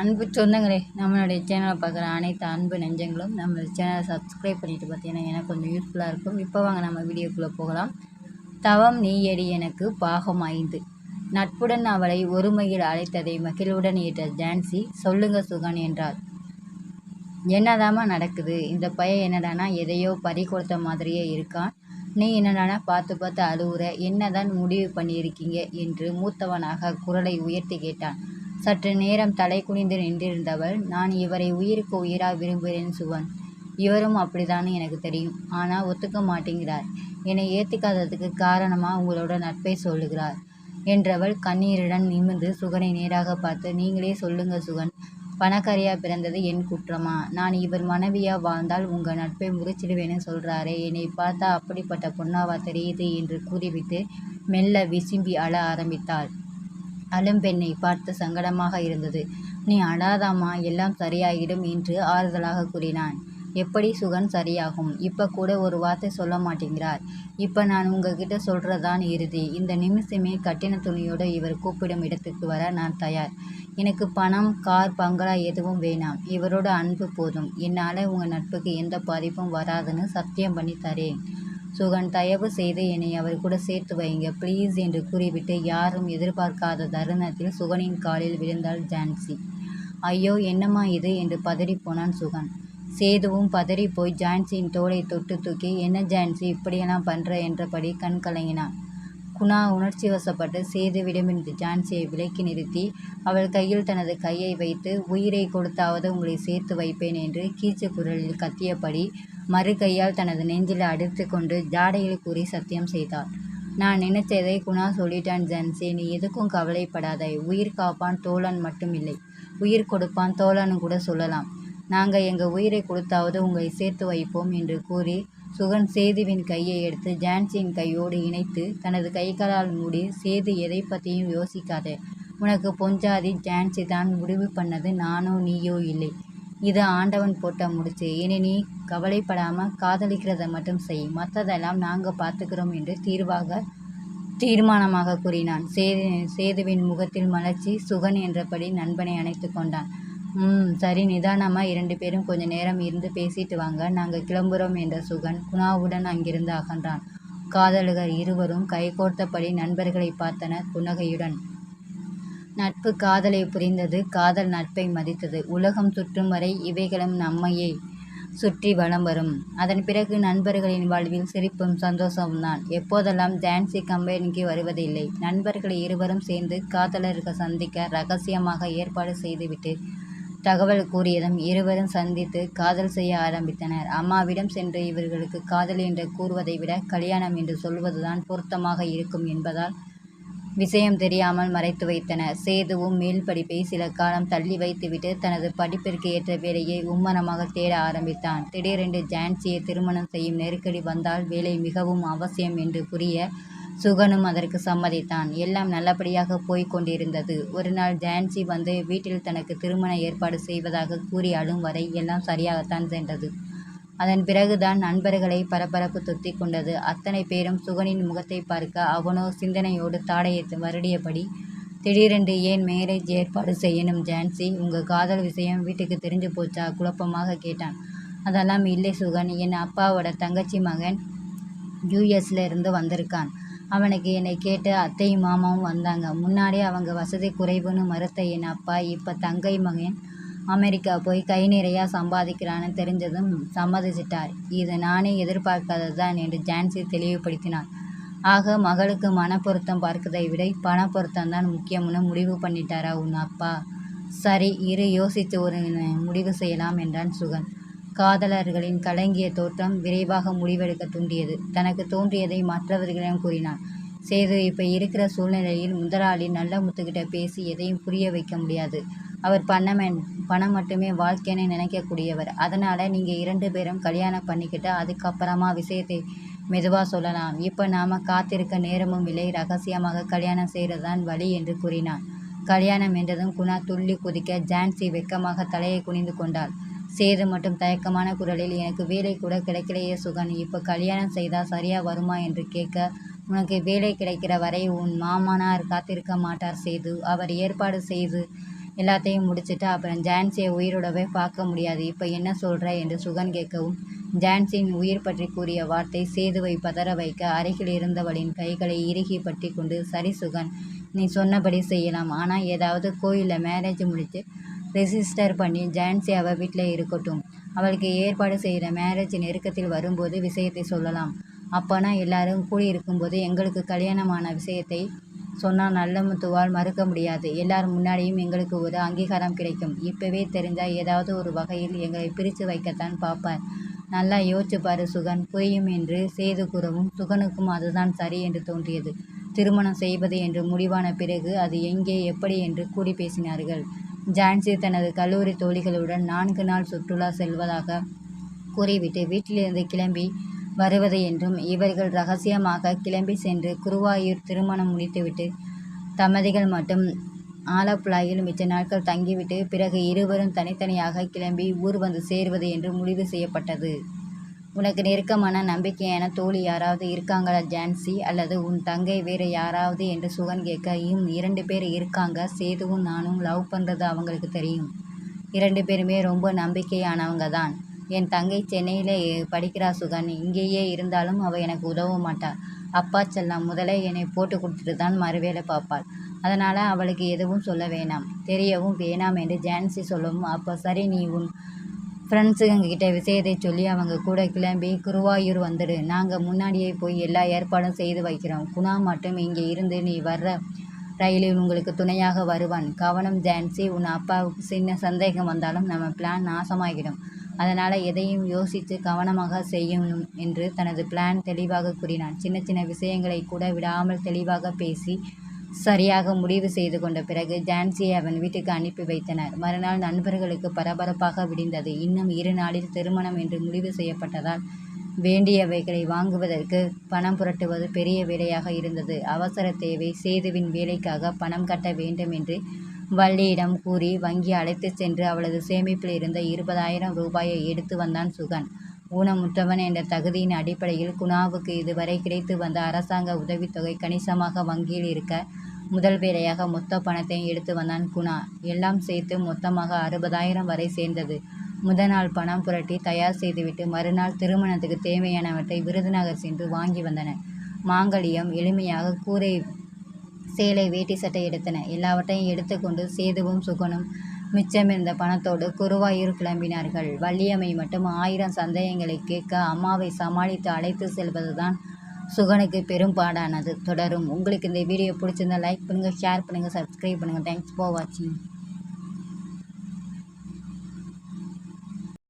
அன்பு சொந்தங்களே நம்மளுடைய சேனலை பார்க்குற அனைத்து அன்பு நெஞ்சங்களும் நம்மளுடைய சேனலை சப்ஸ்கிரைப் பண்ணிட்டு பார்த்தீங்கன்னா எனக்கு கொஞ்சம் யூஸ்ஃபுல்லாக இருக்கும். இப்போ வாங்க நம்ம வீடியோக்குள்ளே போகலாம். தவம் நீயடி எனக்கு பாகம் ஐந்து. நட்புடன் அவளை ஒருமையில் அழைத்ததை மகிழ்வுடன் ஏற்ற ஜான்சி சொல்லுங்க சுகன் என்றாள். என்னதாம்மா நடக்குது? இந்த பையன் என்னடானா எதையோ பறி கொடுத்த மாதிரியே இருக்கான். நீ என்னடானா பார்த்து பார்த்து அழுவுற. என்னதான் முடிவு பண்ணியிருக்கீங்க? என்று மூத்தவனாக குரலை உயர்த்தி கேட்டான். சற்று நேரம் தலை குனிந்து நின்றிருந்தவள் நான் இவரை உயிருக்கு உயிராக விரும்புகிறேன் சுவன். இவரும் அப்படிதான்னு எனக்கு தெரியும். ஆனால் ஒத்துக்க மாட்டேங்கிறார். என்னை ஏற்றுக்காததுக்கு காரணமாக உங்களோட நட்பை சொல்லுகிறார். என்றவள் கண்ணீருடன் நிமிர்ந்து சுகனை நேராக பார்த்து நீங்களே சொல்லுங்க சுகன். பணக்காரியாக பிறந்தது என் குற்றமா? நான் இவர் மனைவியாக வாழ்ந்தால் உங்கள் நட்பை முறிச்சிடுவேன்னு சொல்கிறாரே என்னை பார்த்தா அப்படிப்பட்ட பொண்ணாவா தெரியுது? என்று கூறிவிட்டு மெல்ல விசும்பி அழ ஆரம்பித்தாள். அலும் பெண்ணை பார்த்து சங்கடமாக இருந்தது. நீ அழாதாமா எல்லாம் சரியாகிடும் என்று ஆறுதலாக கூறினான். எப்படி சுகன் சரியாகும்? இப்போ கூட ஒரு வார்த்தை சொல்ல மாட்டேங்கிறார். இப்போ நான் உங்ககிட்ட சொல்கிறதான் இறுதி. இந்த நிமிஷமே கட்டின துணியோடு இவர் கூப்பிடும் இடத்துக்கு வர நான் தயார். எனக்கு பணம் கார் பங்களா எதுவும் வேணாம். இவரோட அன்பு போதும். என்னால் உங்கள் நட்புக்கு எந்த பாதிப்பும் வராதுன்னு சத்தியம் பண்ணி தரேன். சுகன் தயவு செய்து என்னை அவர் கூட சேர்த்து வைங்க ப்ளீஸ் என்று கூறிவிட்டு யாரும் எதிர்பார்க்காத தருணத்தில் சுகனின் காலில் விழுந்தாள் ஜான்சி. ஐயோ என்னம்மா இது என்று பதறி போனான் சுகன். சேதுவும் பதறி போய் ஜான்சியின் தோலை தொட்டு தூக்கி என்ன ஜான்சி இப்படியெல்லாம் பண்ணுற என்றபடி கண் கலங்கினான். குணா உணர்ச்சி வசப்பட்டு சேதுவிடமிருந்து ஜான்சியை விலக்கி நிறுத்தி அவள் கையில் தனது கையை வைத்து உயிரை கொடுத்தாவது உங்களை சேர்த்து வைப்பேன் என்று கீச்சு குரலில் கத்தியபடி மறு கையால் தனது நெஞ்சில் அடித்து கொண்டு ஜாடையில் கூறி சத்தியம் செய்தாள். நான் நினைச்சதை குணா சொல்லிட்டான் ஜென்சி. நீ எதுக்கும் கவலைப்படாத. உயிர் காப்பான் தோழன் மட்டும் இல்லை உயிர் கொடுப்பான் தோழன்னு கூட சொல்லலாம். நாங்கள் எங்கள் உயிரை கொடுத்தாவது உங்களை சேர்த்து வைப்போம் என்று கூறி சுகன் சேதுவின் கையை எடுத்து ஜான்சியின் கையோடு இணைத்து தனது கைகளால் மூடி சேது எதை பற்றியும் யோசிக்காதே. உனக்கு பொஞ்சாதி ஜான்சி தான் முடிவு பண்ணது. நானோ நீயோ இல்லை. இது ஆண்டவன் போட்ட முடிச்சு. இனி நீ கவலைப்படாமல் காதலிக்கிறத மட்டும் செய். மற்றதெல்லாம் நாங்கள் பார்த்துக்கிறோம் என்று தீர்வாக தீர்மானமாக கூறினான். சேது சேதுவின் முகத்தில் மலர்ச்சி சுகன் என்றபடி நண்பனை அணைத்து கொண்டான். ம் சரி நிதானமாக இரண்டு பேரும் கொஞ்ச நேரம் இருந்து பேசிட்டு வாங்க. நாங்கள் கிளம்புறோம் என்ற சுகன் குணாவுடன் அங்கிருந்து அகன்றான். காதலர்கள் இருவரும் கைகோர்த்தபடி நண்பர்களை பார்த்தனர் புன்னகையுடன். நட்பு காதலை புரிந்தது காதல் நட்பை மதித்தது. உலகம் சுற்றும் வரை இவைகளும் நம்மையே சுற்றி வலம் வரும். அதன் பிறகு நண்பர்களின் வாழ்வில் சிரிப்பும் சந்தோஷம்தான் எப்போதெல்லாம் ஜான்சி கம்பெனிக்கு வருவதில்லை நண்பர்கள் இருவரும் சேர்ந்து காதலர்கள் சந்திக்க ரகசியமாக ஏற்பாடு செய்துவிட்டு தகவல் கூறியதும் இருவரும் சந்தித்து காதல் செய்ய ஆரம்பித்தனர். அம்மாவிடம் சென்று இவர்களுக்கு காதல் என்று கூறுவதை விட கல்யாணம் என்று சொல்வதுதான் பொருத்தமாக இருக்கும் என்பதால் விஷயம் தெரியாமல் மறைத்து வைத்தன. சேதுவும் மேல் படிப்பை சில காலம் தள்ளி வைத்துவிட்டு தனது படிப்பிற்கு ஏற்ற வேலையை உம்மனமாக தேட ஆரம்பித்தான். திடீரென்று ஜான்சியை திருமணம் செய்யும் நெருக்கடி வந்தால் வேலை மிகவும் அவசியம் என்று புரிய சுகனும் அதற்கு சம்மதித்தான். எல்லாம் நல்லபடியாக போய்க் கொண்டிருந்தது. ஒரு நாள் ஜான்சி வந்து வீட்டில் தனக்கு திருமண ஏற்பாடு செய்வதாக கூறி அழும் வரை எல்லாம் சரியாகத்தான் சென்றது. அதன் பிறகுதான் நண்பர்களை பரபரப்பு தொத்தி கொண்டது. அத்தனை பேரும் சுகனின் முகத்தை பார்க்க அவனோ சிந்தனையோடு தாடையை வருடியபடி திடீரென்று ஏன் மேரேஜ் ஏற்பாடு செய்யணும் ஜான்சி? உங்கள் காதல் விஷயம் வீட்டுக்கு தெரிஞ்சு போச்சா? குழப்பமாக கேட்டான். அதெல்லாம் இல்லை சுகன். என் அப்பாவோட தங்கச்சி மகன் யூஎஸ்ல இருந்து வந்திருக்கான். அவனுக்கு என்னை கேட்டு அத்தையும் மாமாவும் வந்தாங்க. முன்னாடி அவங்க வசதி குறைவுன்னு மறுத்த என் அப்பா இப்போ தங்கை மகன் அமெரிக்கா போய் கை நிறையா சம்பாதிக்கிறான்னு தெரிஞ்சதும் சம்மதிச்சிட்டார். இது நானே எதிர்பார்க்காதது தான் என்று ஜான்சி தெளிவுபடுத்தினார் ஆக மகளுக்கு மனப்பொருத்தம் பார்க்கதை விட பண பொருத்தம் தான் முக்கியம்னு முடிவு பண்ணிட்டாரா உன் அப்பா? சரி இரு யோசித்து ஒரு முடிவு செய்யலாம் என்றான் சுகன். காதலர்களின் கலங்கிய தோற்றம் விரைவாக முடிவெடுக்க தூண்டியது. தனக்கு தோன்றியதை மற்றவர்களிடம் கூறினான். சேது இப்போ இருக்கிற சூழ்நிலையில் முதலாளி நல்ல முத்துக்கிட்ட பேசி எதையும் புரிய வைக்க முடியாது. அவர் பணம் பணம் மட்டுமே வாழ்க்கைன்னு நினைக்கக்கூடியவர். அதனால் நீங்கள் இரண்டு பேரும் கல்யாணம் பண்ணிக்கிட்டு அதுக்கப்புறமா விஷயத்தை மெதுவாக சொல்லலாம். இப்போ நாம் காத்திருக்க நேரமும் இல்லை. ரகசியமாக கல்யாணம் செய்கிறது தான் வழி என்று கூறினான் கல்யாணம் என்றதும் குணா துள்ளி குதிக்க ஜான்சி வெக்கமாக தலையை குனிந்து கொண்டாள். சேது மட்டும் தயக்கமான குரலில் எனக்கு வேலை கூட கிடைக்கலையே சுகன். இப்போ கல்யாணம் செய்தால் சரியாக வருமா என்று கேட்க உனக்கு வேலை கிடைக்கிற வரை உன் மாமனார் காத்திருக்க மாட்டார் சேது. அவர் ஏற்பாடு செய்து எல்லாத்தையும் முடிச்சுட்டு அப்புறம் ஜான்சியை உயிரோடவே பார்க்க முடியாது. இப்போ என்ன சொல்கிற என்று சுகன் கேட்கவும் ஜான்சியின் உயிர் பற்றி கூறிய வார்த்தை சேதுவை பதற வைக்க அருகில் இருந்தவளின் கைகளை இறுகி பற்றி கொண்டு சரி சுகன் நீ சொன்னபடி செய்யலாம். ஆனால் ஏதாவது கோயிலில் மேரேஜ் முடித்து ரெஜிஸ்டர் பண்ணி ஜான்சி அவள் வீட்டில் இருக்கட்டும். அவளுக்கு ஏற்பாடு செய்கிற மேரேஜ் நெருக்கத்தில் வரும்போது விஷயத்தை சொல்லலாம். அப்போனா எல்லாரும் கூடியிருக்கும்போது எங்களுக்கு கல்யாணமான விஷயத்தை சொன்னால் நல்ல முத்துவால் மறுக்க முடியாது. எல்லார் முன்னாடியும் எங்களுக்கு ஒரு அங்கீகாரம் கிடைக்கும். இப்போவே தெரிஞ்சால் ஏதாவது ஒரு வகையில் எங்களை பிரித்து வைக்கத்தான் பார்ப்பார். நல்லா யோசிச்சு பாரு சுகன். புரியும் என்று செய்து கூறவும் சுகனுக்கும் அதுதான் சரி என்று தோன்றியது. திருமணம் செய்வது என்று முடிவான பிறகு அது எங்கே எப்படி என்று கூடி பேசினார்கள். ஜான்சி தனது கல்லூரி தோழிகளுடன் நான்கு நாள் சுற்றுலா செல்வதாக கூறிவிட்டு வீட்டிலிருந்து கிளம்பி வருவது என்றும் இவர்கள் ரகசியமாக கிளம்பி சென்று குருவாயூர் திருமணம் முடித்துவிட்டு தமதிகள் மட்டும் ஆலப்புழாயில் மிச்ச நாட்கள் தங்கிவிட்டு பிறகு இருவரும் தனித்தனியாக கிளம்பி ஊர் வந்து சேருவது என்று முடிவு செய்யப்பட்டது. உனக்கு நெருக்கமான நம்பிக்கையான தோழி யாராவது இருக்காங்களா ஜான்சி? அல்லது உன் தங்கை வேறு யாராவது? என்று சுகன் கேட்க இம் இரண்டு பேர் இருக்காங்க சேதுவும் நானும் லவ் பண்ணுறது அவங்களுக்கு தெரியும். இரண்டு பேருமே ரொம்ப நம்பிக்கையானவங்க தான் என் தங்கை சென்னையில் படிக்கிறா சுகன். இங்கேயே இருந்தாலும் அவள் எனக்கு உதவ மாட்டாள் அப்பா செல்லம் முதல்ல என்னை போட்டு கொடுத்துட்டு தான் மறுவேலை பார்ப்பாள். அதனால் அவளுக்கு எதுவும் சொல்ல வேணாம். தெரியவும் வேணாம் என்று ஜான்சி சொல்லவும் அப்போ சரி நீ உன் ஃப்ரெண்ட்ஸுங்கக்கிட்ட விஷயத்தை சொல்லி அவங்க கூட கிளம்பி குருவாயூர் வந்துடு. நாங்கள் முன்னாடியே போய் எல்லா ஏற்பாடும் செய்து வைக்கிறோம். குணா மட்டும் இங்கே இருந்து நீ வர்ற ரயிலில் உங்களுக்கு துணையாக வருவான். கவனம் ஜான்சி. உன் அப்பாவுக்கு சின்ன சந்தேகம் வந்தாலும் நம்ம பிளான் நாசமாகிடும். அதனால் எதையும் யோசித்து கவனமாக செய்யணும் என்று தனது பிளான் தெளிவாக கூறினான். சின்ன சின்ன விஷயங்களை கூட விடாமல் தெளிவாக பேசி சரியாக முடிவு செய்து கொண்ட பிறகு ஜான்சியை அவன் வீட்டுக்கு அனுப்பி வைத்தனர். மறுநாள் நண்பர்களுக்கு பரபரப்பாக விடிந்தது. இன்னும் இரு நாளில் திருமணம் என்று முடிவு செய்யப்பட்டதால் வேண்டியவைகளை வாங்குவதற்கு பணம் புரட்டுவது பெரிய வேலையாக இருந்தது. அவசர தேவை. சேதுவின் வேலைக்காக பணம் கட்ட வேண்டும் என்று வள்ளியிடம் கூறி வங்கி அழைத்து சென்று அவளது சேமிப்பில் இருந்த இருபதாயிரம் ரூபாயை எடுத்து வந்தான் சுகன். ஊனமுற்றவன் என்ற தகுதியின் அடிப்படையில் குணாவுக்கு இதுவரை கிடைத்து வந்த அரசாங்க உதவித்தொகை கணிசமாக வங்கியில் இருக்க முதல் வேலையாக மொத்த பணத்தையும் எடுத்து வந்தான் குணா. எல்லாம் சேர்த்து மொத்தமாக அறுபதாயிரம் வரை சேர்ந்தது. முதல் நாள் பணம் புரட்டி தயார் செய்துவிட்டு மறுநாள் திருமணத்துக்கு தேவையானவற்றை விருதுநகர் சென்று வாங்கி வந்தனர் மாங்கல்யம் எளிமையாக கூரை சேலை வேட்டி சட்டை எடுத்தன. எல்லாவற்றையும் எடுத்துக்கொண்டு சேதுவும் சுகனும் மிச்சமிருந்த பணத்தோடு குருவாயூர் கிளம்பினார்கள். வள்ளியம்மை மட்டும் ஆயிரம் சந்தேகங்களை கேட்க அம்மாவை சமாளித்து அழைத்து செல்வதுதான் சுகனுக்கு பெரும் பாடானது. தொடரும். உங்களுக்கு இந்த வீடியோ பிடிச்சிருந்தா லைக் பண்ணுங்கள் ஷேர் பண்ணுங்கள் சப்ஸ்கிரைப் பண்ணுங்கள் தேங்க்ஸ் ஃபார் வாட்சிங்